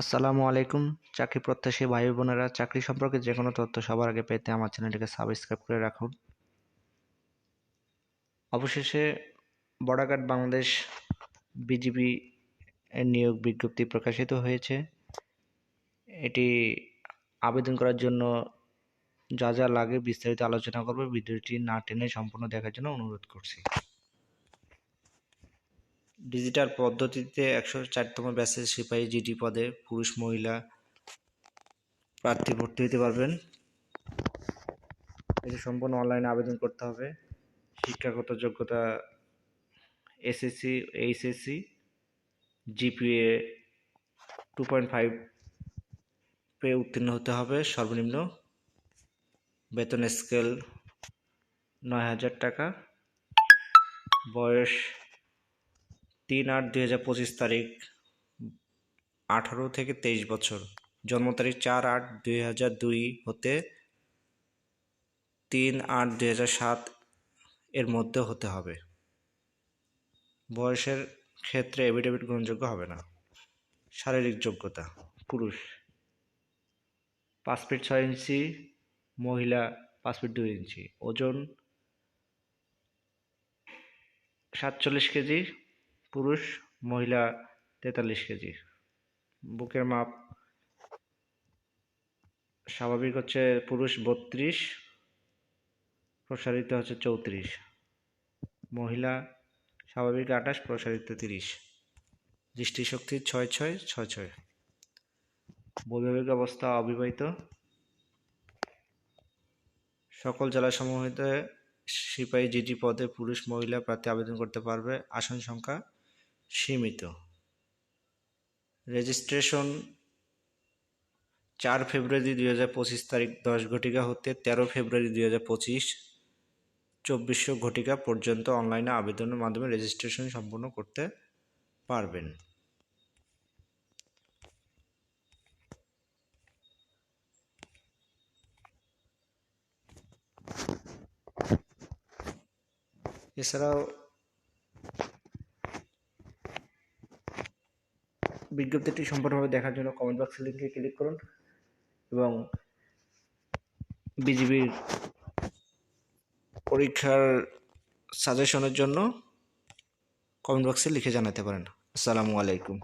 আসসালামু আলাইকুম, চাকরি প্রত্যাশী ভাই বোনেরা। চাকরি সম্পর্কে যে কোনো তথ্য সবার আগে পেতে আমার চ্যানেলটিকে সাবস্ক্রাইব করে রাখুন। অবশেষে গার্ড বাংলাদেশ বিজিবি নিয়োগ বিজ্ঞপ্তি প্রকাশিত হয়েছে। এটি আবেদন করার জন্য যা যা লাগে বিস্তারিত আলোচনা করবে, ভিডিওটি না টেনে সম্পূর্ণ দেখার জন্য অনুরোধ করছি। ডিজিটাল পদ্ধতিতে একশো চারতম ব্যাচের সিপাহী জিডি পদে পুরুষ, মহিলা প্রার্থী ভর্তি হতে পারবেন। এটি সম্পূর্ণ অনলাইনে আবেদন করতে হবে। শিক্ষাগত যোগ্যতা SSC, HSC, GPA two point five পেয়ে উত্তীর্ণ হতে হবে। সর্বনিম্ন বেতন স্কেল নয় হাজার টাকা। বয়স তিন আট দুই হাজার পঁচিশ তারিখ, আঠারো থেকে তেইশ বছর। জন্ম তারিখ চার আট দুই হাজার দুই হতে তিন আট দুই হাজার সাত এর মধ্যে হতে হবে। বয়সের ক্ষেত্রে এভিডেভিট গ্রহণযোগ্য হবে না। শারীরিক যোগ্যতা, পুরুষ। পাঁচ ফিট ছয় ইঞ্চি, মহিলা পাঁচ ফিট দুই ইঞ্চি। ওজন সাতচল্লিশ কেজি পুরুষ, মহিলা তেতাল্লিশ কেজি। বুকের মাপ স্বাভাবিক হচ্ছে পুরুষ বত্রিশ, প্রসারিত হচ্ছে চৌত্রিশ। মহিলা স্বাভাবিক আঠাশ, প্রসারিত তিরিশ। দৃষ্টিশক্তি ছয় ছয় ছয় ছয়। বৈবাহিক অবস্থা অবিবাহিত। সকল জেলাসমূহ হইতে সিপাহী জিডি পদে পুরুষ, মহিলা প্রার্থী আবেদন করতে পারবে। আসন সংখ্যা সীমিত। রেজিস্ট্রেশন চার ফেব্রুয়ারি দুই হাজার পঁচিশ তারিখ দশ ঘটিকা হতে তেরো ফেব্রুয়ারি দুই হাজার পঁচিশ চব্বিশশো ঘটিকা পর্যন্ত অনলাইনে আবেদনের মাধ্যমে রেজিস্ট্রেশন সম্পূর্ণ করতে পারবেন। এছাড়াও বিজ্ঞপ্তিটি সম্পূর্ণভাবে দেখার জন্য কমেন্ট বক্সের লিঙ্কে ক্লিক করুন এবং বিজিবির পরীক্ষার সাজেশনের জন্য কমেন্ট বক্সে লিখে জানাতে পারেন। আসসালামু আলাইকুম।